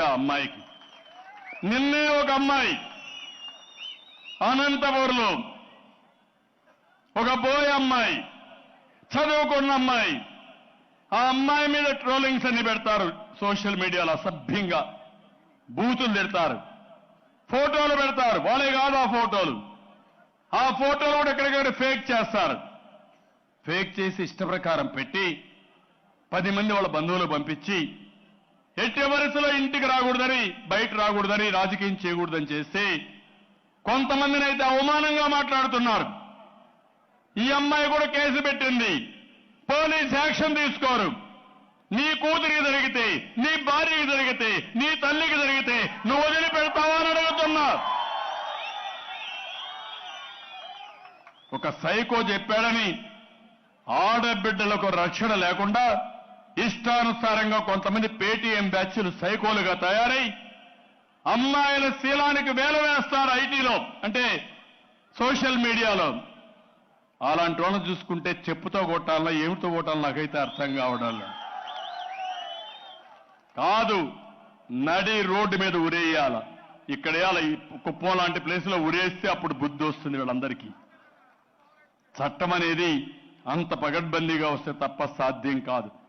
చెప్పా అమ్మాయికి. నిన్నే ఒక అమ్మాయి అనంతపూర్లో ఒక బోయ్ అమ్మాయి చదువుకున్న అమ్మాయి. ఆ అమ్మాయి మీద ట్రోలింగ్స్ అన్ని పెడతారు సోషల్ మీడియాలో అసభ్యంగా. బూతులు పెడతారు ఫోటోలు పెడతారు. వాళ్ళే కాదు ఆ ఫోటోలు. ఆ ఫోటోలు కూడా ఎక్కడికక్కడ ఫేక్ చేస్తారు. ఫేక్ చేసి ఇష్ట ప్రకారం పెట్టి పది మంది వాళ్ళ బంధువులు పంపించి ఎట్టి వరుసలో ఇంటికి రాకూడదని బయట రాకూడదని రాజకీయం చేయకూడదని చేస్తే కొంతమందిని అయితే అవమానంగా మాట్లాడుతున్నారు. ఈ అమ్మాయి కూడా కేసు పెట్టింది. పోలీస్ యాక్షన్ తీసుకోరు. నీ కూతురికి జరిగితే నీ భార్యకి జరిగితే నీ తల్లికి జరిగితే నువ్వు వదిలిపెడతావా అని అడుగుతున్నా. ఒక సైకో చెప్పాడని ఆడబిడ్డలకు రక్షణ లేకుండా ఇష్టానుసారంగా కొంతమంది పేటీఎం బ్యాచ్లు సైకోలుగా తయారై అమ్మాయిల శీలానికి వేల వేస్తారు ఐటీలో అంటే సోషల్ మీడియాలో. అలాంటి వాళ్ళని చూసుకుంటే చెప్పుతో కొట్టాలన్నా ఏమితో కొట్టాలి నాకైతే అర్థం కావడం కాదు నడి రోడ్డు మీద ఉరేయాల ఇక్కడ కుప్పం లాంటి ప్లేస్లో ఉరేస్తే అప్పుడు బుద్ధి వస్తుంది వీళ్ళందరికీ. చట్టం అనేది అంత పగడ్బందీగా వస్తే తప్ప సాధ్యం కాదు.